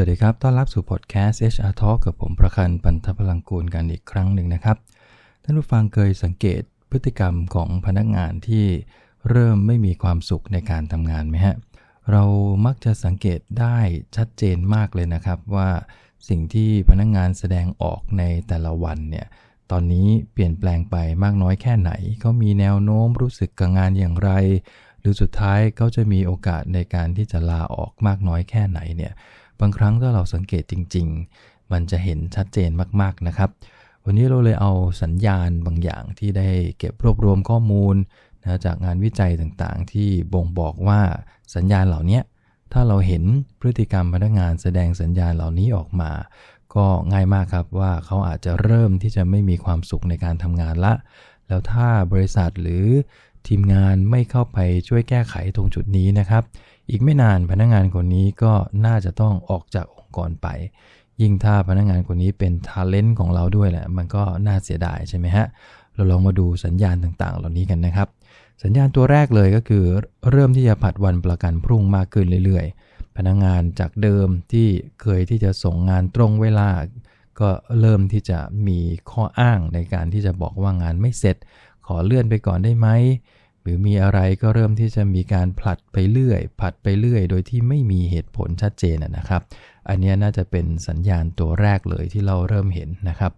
วัสดีครับ ต้อนรับสู่พอดแคสต์ HR Talk กับผมประคันปันทพลังกูลกันอีกครั้งหนึ่งนะครับ ท่านผู้ฟังเคยสังเกตพฤติกรรมของพนักงานที่เริ่มไม่มีความสุขในการทำงานไหมฮะ เรามักจะสังเกตได้ชัดเจนมากเลยนะครับว่าสิ่งที่พนักงานแสดงออกในแต่ละวันเนี่ย ตอนนี้เปลี่ยนแปลงไปมากน้อยแค่ไหน เขามีแนวโน้มรู้สึกกับงานอย่างไร หรือสุดท้ายเขาจะมีโอกาสในการที่จะลาออกมากน้อยแค่ไหนเนี่ย บางครั้งถ้าเราสังเกตจริง ๆ มันจะเห็นชัดเจนมากๆนะครับ วันนี้เราเลยเอาสัญญาณบางอย่างที่ได้เก็บรวบรวมข้อมูลนะจากงานวิจัยต่างๆ ที่บ่งบอกว่าสัญญาณเหล่านี้ถ้าเราเห็นพฤติกรรมพนักงานแสดงสัญญาณเหล่านี้ออกมา ก็ง่ายมากครับว่าเขาอาจจะเริ่มที่จะไม่มีความสุขในการทำงานละ แล้วถ้าบริษัทหรือ ทีมงานไม่เข้าไปช่วยแก้ไขตรงจุดนี้นะครับ อีกไม่นานพนักงานคนนี้ก็น่าจะต้องออกจากองค์กรไป ยิ่งถ้าพนักงานคนนี้เป็นทาเลนต์ของเราด้วยแหละ มันก็น่าเสียดายใช่ไหมฮะ เราลองมาดูสัญญาณต่างๆ เหล่านี้กันนะครับ สัญญาณตัวแรกเลยก็คือ เริ่มที่จะผัดวันประกันพรุ่งมากขึ้นเรื่อยๆ พนักงานจากเดิมที่เคยที่จะส่งงานตรงเวลา ก็เริ่มที่จะมีข้ออ้างในการที่จะบอกว่างานไม่เสร็จ ขอเลื่อนไปก่อนได้ไหม รือมีอะไรก็เริ่มที่จะมีการผลัดไปเรื่อยผลัดไปเรื่อย โดยที่ไม่มีเหตุผลชัดเจนนะครับ อันนี้น่าจะเป็นสัญญาณตัวแรกเลยที่เราเริ่มเห็นนะครับ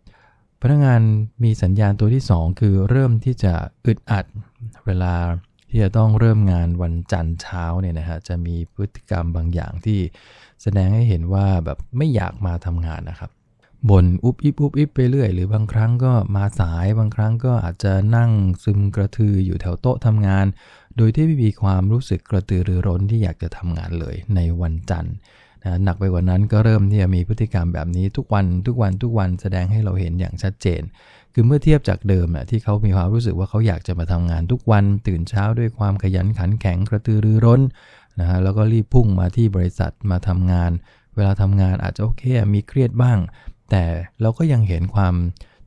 พนักงานมีสัญญาณตัวที่ 2 คือเริ่มที่จะอึดอัด เวลาที่จะต้องเริ่มงานวันจันทร์เช้าเนี่ยนะฮะจะมีพฤติกรรมบางอย่างที่แสดงให้เห็นว่าแบบไม่อยากมาทำงานนะครับ บ่นอุบอิบอุบอิบไปเรื่อย หรือบางครั้งก็มาสายบางครั้งก็อาจจะนั่งซึมกระทืออยู่แถวโต๊ะทำงาน โดยที่ไม่มีความรู้สึกกระตือรือร้นที่อยากจะทำงานเลยในวันจันทร์นะหนักไปกว่านั้นก็เริ่มที่จะมีพฤติกรรมแบบนี้ทุกวันทุกวันทุกวันแสดงให้เราเห็นอย่างชัดเจน คือเมื่อเทียบจากเดิมนะที่เขามีความรู้สึกว่าเขาอยากจะมาทำงานทุกวัน ตื่นเช้าด้วยความขยันขันแข็งกระตือรือร้นนะฮะแล้วก็รีบพุ่งมาที่บริษัทมาทำงาน เวลาทำงานอาจจะโอเคมีเครียดบ้าง แต่เราก็ยังเห็นความ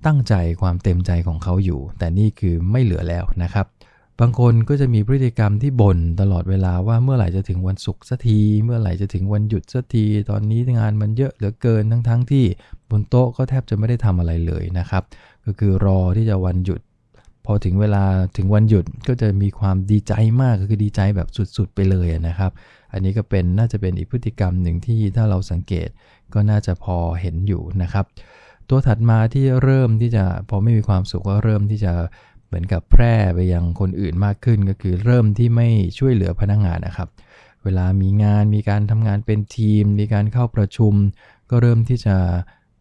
ตั้งใจความเต็มใจของเขาอยู่ แต่นี่คือไม่เหลือแล้วนะครับ บางคนก็จะมีพฤติกรรมที่บ่นตลอดเวลาว่าเมื่อไหร่จะถึงวันศุกร์สักที เมื่อไหร่จะถึงวันหยุดสักที ตอนนี้งานมันเยอะเหลือเกินทั้งๆทที่บนโต๊ะก็แทบจะไม่ได้ทำอะไรเลยนะครับ ก็คือรอที่จะวันหยุด พอถึงเวลาถึงวันหยุดก็จะมีความดีใจมากก็คือดีใจแบบสุดๆไปเลยนะครับ อันนี้ก็เป็นน่าจะเป็นอีกพฤติกรรมหนึ่งที่ถ้าเราสังเกต ก็น่าจะพอเห็นอยู่นะครับ ตัวถัดมาที่เริ่มที่จะพอไม่มีความสุขก็เริ่มที่จะเหมือนกับแพร่ไปยังคนอื่นมากขึ้นก็คือเริ่มที่ไม่ช่วยเหลือพนักงงานนะครับ เวลามีงานมีการทำงานเป็นทีม มีการเข้าประชุม ก็เริ่มที่จะ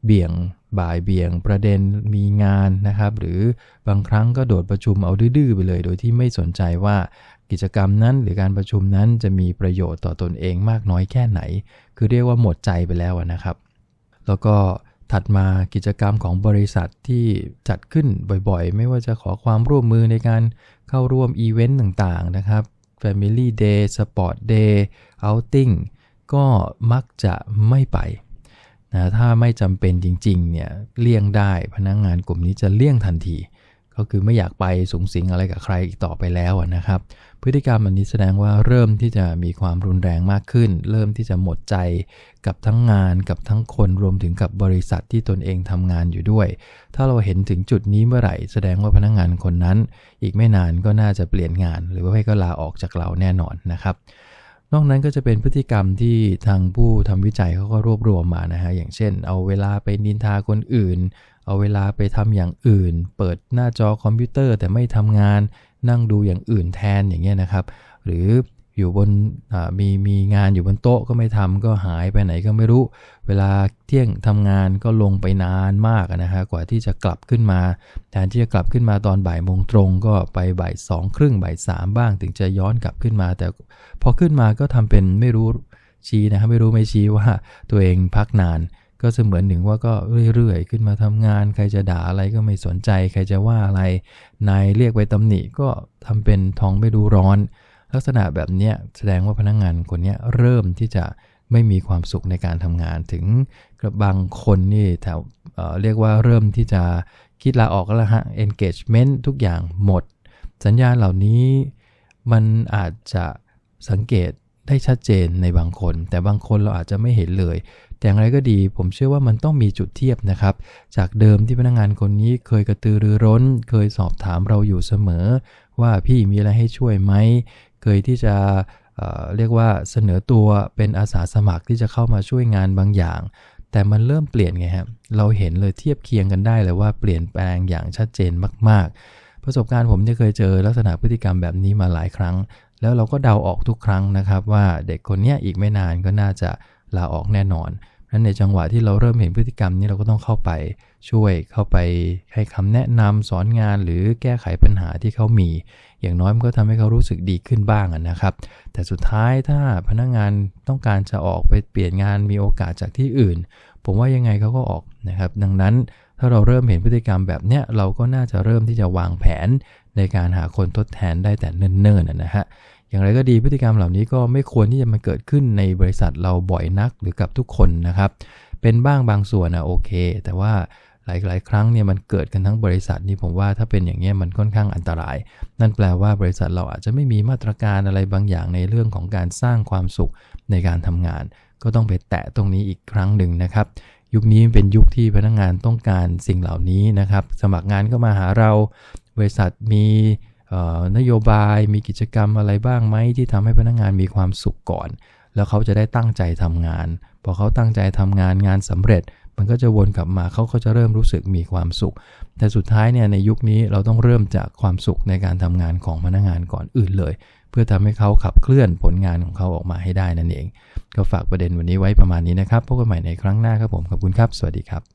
เบี่ยงบ่ายเบี่ยงประเด็นมีงานนะครับ หรือบางครั้งก็โดดประชุมเอาดื้อไปเลย โดยที่ไม่สนใจว่า กิจกรรมนั้น หรือการประชุมนั้นจะมีประโยชน์ต่อตนเองมากน้อยแค่ไหน คือเรียกว่าหมดใจไปแล้วนะครับ แล้วก็ถัดมากิจกรรมของบริษัทที่จัดขึ้นบ่อยๆ ไม่ว่าจะขอความร่วมมือในการเข้าร่วมอีเวนต์ต่างๆนะครับ Family Day Sport Day Outing ก็มักจะไม่ไปนะถ้าไม่จำเป็นจริงๆเนี่ยเลี่ยงได้พนักงงานกลุ่มนี้จะเลี่ยงทันที ก็คือไม่อยากไปสูงสิงอะไรกับใครอีกต่อไปแล้วนะครับ พฤติกรรมอันนี้แสดงว่าเริ่มที่จะมีความรุนแรงมากขึ้น เริ่มที่จะหมดใจกับทั้งงานกับทั้งคนรวมถึงกับบริษัทที่ตนเองทำงานอยู่ด้วย ถ้าเราเห็นถึงจุดนี้เมื่อไหร่ แสดงว่าพนักงงานคนนั้น อีกไม่นานก็น่าจะเปลี่ยนงาน หรือว่าไม่ก็ลาออกจากเราแน่นอนนะครับนอกนั้นก็จะเป็นพฤติกรรมที่ทางผู้ทำวิจัยเขาก็รวบรวมมานะฮะอย่างเช่น เอาเวลาไปนินทาคนอื่น เอาเวลาไปทำอย่างอื่น เปิดหน้าจอคอมพิวเตอร์แต่ไม่ทำงาน นั่งดูอย่างอื่นแทนอย่างเงี้ยนะครับ หรืออยู่บนมีมีงานอยู่บนโต๊ะก็ไม่ทำก็หายไปไหนก็ไม่รู้ เวลาเที่ยงทำงานก็ลงไปนานมากนะฮะกว่าที่จะกลับขึ้นมา แทนที่จะกลับขึ้นมาตอนบ่ายโมงตรงก็ไปบ่ายสองครึ่งบ่ายสามบ้างถึงจะย้อนกลับขึ้นมา แต่พอขึ้นมาก็ทำเป็นไม่รู้ชี้นะครับไม่รู้ไม่ชี้ว่าตัวเองพักนาน ก็เสมือนหนึ่งว่าก็เรื่อยๆ ขึ้นมาทำงาน ใครจะด่าอะไรก็ไม่สนใจ ใครจะว่าอะไรนายเรียกไปตำหนิก็ทำเป็นท้องไม่ดูร้อน ลักษณะแบบนี้แสดงว่าพนักงงานคนนี้เริ่มที่จะไม่มีความสุขในการทำงานถึงกระบางคนนี่แถวเเรียกว่าเริ่มที่จะคิดลาออกแล้วฮะ engagement ทุกอย่างหมด สัญญาณเหล่านี้มันอาจจะสังเกตได้ชัดเจนในบางคน แต่บางคนเราอาจจะไม่เห็นเลย แต่อย่างไรก็ดี ผมเชื่อว่ามันต้องมีจุดเทียบนะครับ จากเดิมที่พนักงานคนนี้เคยกระตือรือร้น เคยสอบถามเราอยู่เสมอ ว่าพี่มีอะไรให้ช่วยไหม เคยที่จะเเรียกว่าเสนอตัวเป็นอาสาสมัครที่จะเข้ามาช่วยงานบางอย่าง แต่มันเริ่มเปลี่ยนไงครับเราเห็นเลยเทียบเคียงกันได้เลยว่าเปลี่ยนแปลงอย่างชัดเจนมาก ๆ ประสบการณ์ผมเนี่ยเคยเจอลักษณะพฤติกรรมแบบนี้มาหลายครั้ง แล้วเราก็เดาออกทุกครั้งนะครับ ว่าเด็กคนนี้อีกไม่นานก็น่าจะลาออกแน่นอน นั้นในจังหวะที่เราเริ่มเห็นพฤติกรรมนี้เราก็ต้องเข้าไปช่วยเข้าไปให้คำแนะนำสอนงานหรือแก้ไขปัญหาที่เขามี อย่างน้อยมันก็ทำให้เขารู้สึกดีขึ้นบ้างนะครับ แต่สุดท้ายถ้าพนักงานต้องการจะออกไปเปลี่ยนงานมีโอกาสจากที่อื่น ผมว่ายังไงเขาก็ออกนะครับ ดังนั้นถ้าเราเริ่มเห็นพฤติกรรมแบบเนี้ยเราก็น่าจะเริ่มที่จะวางแผนในการหาคนทดแทนได้แต่เนิ่นๆนะฮะ อย่างไรก็ดีพฤติกรรมเหล่านี้ก็ไม่ควรที่จะมาเกิดขึ้นในบริษัทเราบ่อยนักหรือกับทุกคนนะครับ เป็นบ้างบางส่วนนะโอเค แต่ว่าหลาย ๆ ครั้งเนี่ยมันเกิดกันทั้งบริษัทนี่ผมว่าถ้าเป็นอย่างนี้ยมันค่อนข้างอันตราย นั่นแปลว่าบริษัทเราอาจจะไม่มีมาตรการอะไรบางอย่างในเรื่องของการสร้างความสุขในการทำงาน ก็ต้องไปแตะตรงนี้อีกครั้งหนึ่งนะครับ ยุคนี้เป็นยุคที่พนักงานต้องการสิ่งเหล่านี้นะครับ สมัครงานก็มาหาเรา บริษัทมี นโยบายมีกิจกรรมอะไรบ้างไหมที่ทำให้พนักงานมีความสุขก่อน แล้วเขาจะได้ตั้งใจทำงาน พอเขาตั้งใจทำงานงานสำเร็จ มันก็จะวนกลับมาเขาก็จะเริ่มรู้สึกมีความสุข แต่สุดท้ายเนี่ยในยุคนี้เราต้องเริ่มจากความสุขในการทำงานของพนักงานก่อนอื่นเลย เพื่อทำให้เขาขับเคลื่อนผลงานของเขาออกมาให้ได้นั่นเอง ก็ฝากประเด็นวันนี้ไว้ประมาณนี้นะครับพบกันใหม่ในครั้งหน้าครับผมขอบคุณครับ สวัสดีครับ